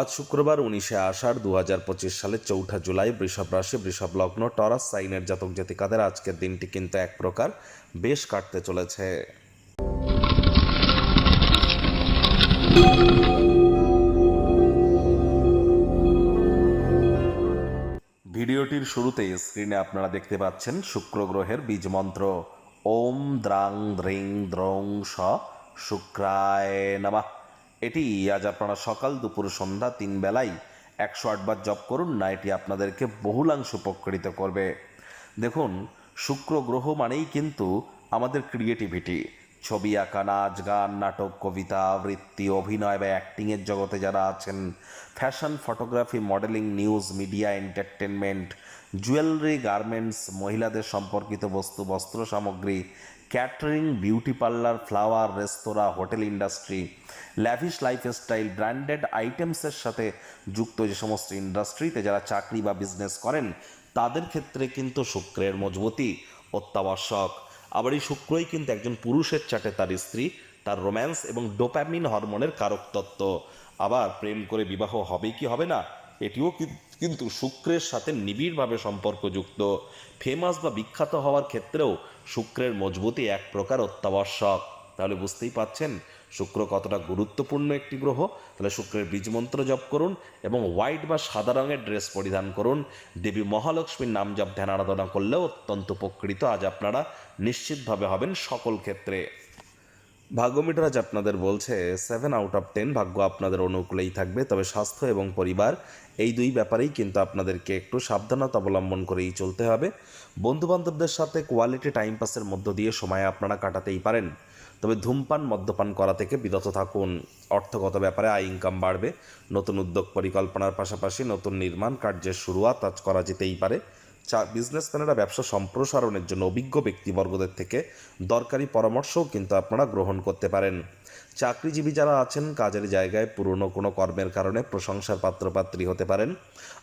আজ শুক্রবার উনিশে আষাঢ় দু হাজার পঁচিশ সালের চৌঠা জুলাই, বৃষভ রাশি, বৃষভ লগ্ন, টরাস, সাইনের জাতক জাতিকাদের আজকের দিনটি কিন্তু এক প্রকার বেশ কাটতে চলেছে। ভিডিওটির শুরুতেই স্ক্রিনে আপনারা দেখতে পাচ্ছেন শুক্র গ্রহের বীজ মন্ত্র। ওম দ্রাং দ্রিং দ্রং শুক্রায় নামা। এটি আজ আপনারা সকাল দুপুর সন্ধ্যা তিন বেলায় একশো আটবার জপ করুন, না এটি আপনাদেরকে বহুলাংশ উপকৃত করবে। দেখুন, শুক্র গ্রহ মানেই কিন্তু আমাদের ক্রিয়েটিভিটি ছবি আঁকা, নাচ, গান, নাটক, কবিতা, আবৃত্তি, অভিনয় বা অ্যাক্টিংয়ের জগতে যারা আছেন fashion photography modeling news media entertainment jewellery garments মহিলাদের সম্পর্কিত বস্তু, বস্ত্র সামগ্রী catering beauty parlour flower restaurant hotel industry lavish lifestyle branded আইটেমসের সাথে যুক্ত যে সমস্ত ইন্ডাস্ট্রিতে যারা চাকরি বা বিজনেস করেন, তাদের ক্ষেত্রে কিন্তু শুক্রের মজবুতি অত্যাবশ্যক। আবার এই শুক্রই কিন্তু একজন পুরুষের চাটে তার স্ত্রী, তার রোম্যান্স এবং ডোপ্যামিন হরমোনের কারক তত্ত্ব। আবার প্রেম করে বিবাহ হবে কি হবে না, এটিও কিন্তু শুক্রের সাথে নিবিড়ভাবে সম্পর্কযুক্ত। ফেমাস বা বিখ্যাত হওয়ার ক্ষেত্রেও শুক্রের মজবুতি এক প্রকার অত্যাবশ্যক। তাহলে বুঝতেই পাচ্ছেন শুক্র কতটা গুরুত্বপূর্ণ একটি গ্রহ? তাহলে শুক্রের বীজমন্ত্র জপ করুন এবং হোয়াইট বা সাদা রঙের ড্রেস পরিধান করুন। দেবী মহালক্ষ্মীর নাম জপ, ধ্যান, আরাধনা করলেও অত্যন্ত উপকৃত। আজ আপনারা নিশ্চিতভাবে হবেন সকল ক্ষেত্রে। ভাগ্যমিটার আজ আপনাদের বলছে সেভেন আউট অফ টেন ভাগ্য আপনাদের অনুকূলেই থাকবে। তবে স্বাস্থ্য এবং পরিবার, এই দুই ব্যাপারেই কিন্তু আপনাদেরকে একটু সাবধানতা অবলম্বন করেই চলতে হবে। বন্ধুবান্ধবদের সাথে কোয়ালিটি টাইম পাসের মধ্য দিয়ে সময় আপনারা কাটাতেই পারেন। তবে ধূমপান মদ্যপান করা থেকে বিরত থাকুন। অর্থগত ব্যাপারে আয় ইনকাম বাড়বে। নতুন উদ্যোগ পরিকল্পনার পাশাপাশি নতুন নির্মাণ কার্যের শুরুয়াত আজ করা যেতেই পারে। বিজনেসম্যানেরা ব্যবসা সম্প্রসারণের জন্য অভিজ্ঞ ব্যক্তিবর্গদের থেকে দরকারি পরামর্শও কিন্তু আপনারা গ্রহণ করতে পারেন। চাকরিজীবী যারা আছেন, কাজের জায়গায় পুরনো কোনো কর্মের কারণে প্রশংসার পাত্রপাত্রী হতে পারেন।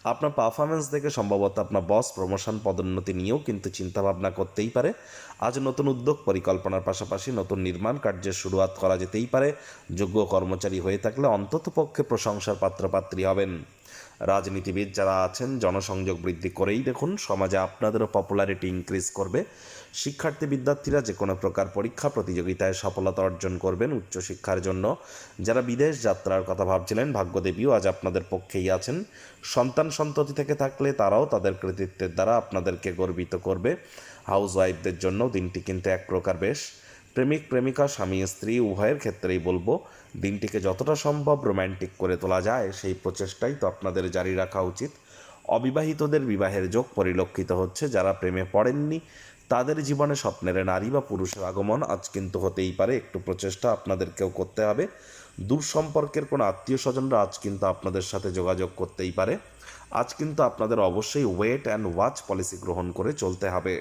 আপনার পারফরমেন্স দেখে সম্ভবত আপনার বস প্রমোশন পদোন্নতি নিয়েও কিন্তু চিন্তাভাবনা করতেই পারে। আজ নতুন উদ্যোগ পরিকল্পনার পাশাপাশি নতুন নির্মাণ কার্যের শুরুয়াত করা যেতেই পারে। যোগ্য কর্মচারী হয়ে থাকলে অন্ততপক্ষে প্রশংসার পাত্রপাত্রী হবেন। রাজনীতিবিদ যারা আছেন, জনসংযোগ বৃদ্ধি করেই দেখুন সমাজে আপনাদেরও পপুলারিটি ইনক্রিজ করবে। শিক্ষার্থী বিদ্যার্থীরা যে কোনো প্রকার পরীক্ষা প্রতিযোগিতায় সফলতা অর্জন করবেন উচ্চশিক্ষার জন্য। যারা বিদেশ যাত্রার কথা ভাবছিলেন, ভাগ্যদেবীও আজ আপনাদের পক্ষেই আছেন। সন্তান সন্ততি থেকে থাকলে তারাও তাদের কৃতিত্বের দ্বারা আপনাদেরকে গর্বিত করবে। হাউস ওয়াইফদের জন্য দিনটি কিন্তু এক প্রকার বেশ। প্রেমিক, প্রেমিকা, স্বামী, স্ত্রী, উভয়ের ক্ষেত্রেই বলব, দিনটিকে যতটা সম্ভব রোম্যান্টিক করে তোলা যায়, সেই প্রচেষ্টাই তো আপনাদের জারি রাখা উচিত। অবিবাহিতদের বিবাহের যোগ পরিলক্ষিত হচ্ছে, যারা প্রেমে পড়েননি, তাদের জীবনে স্বপ্নের নারী বা পুরুষের আগমন আজ কিন্তু হতেই পারে, একটু প্রচেষ্টা আপনাদেরকেও করতে হবে। দূর সম্পর্কের কোনো আত্মীয় স্বজনরা আজ কিন্তু আপনাদের সাথে যোগাযোগ করতেই পারে। আজ কিন্তু আপনাদের অবশ্যই ওয়েট অ্যান্ড ওয়াচ পলিসি গ্রহণ করে চলতে হবে।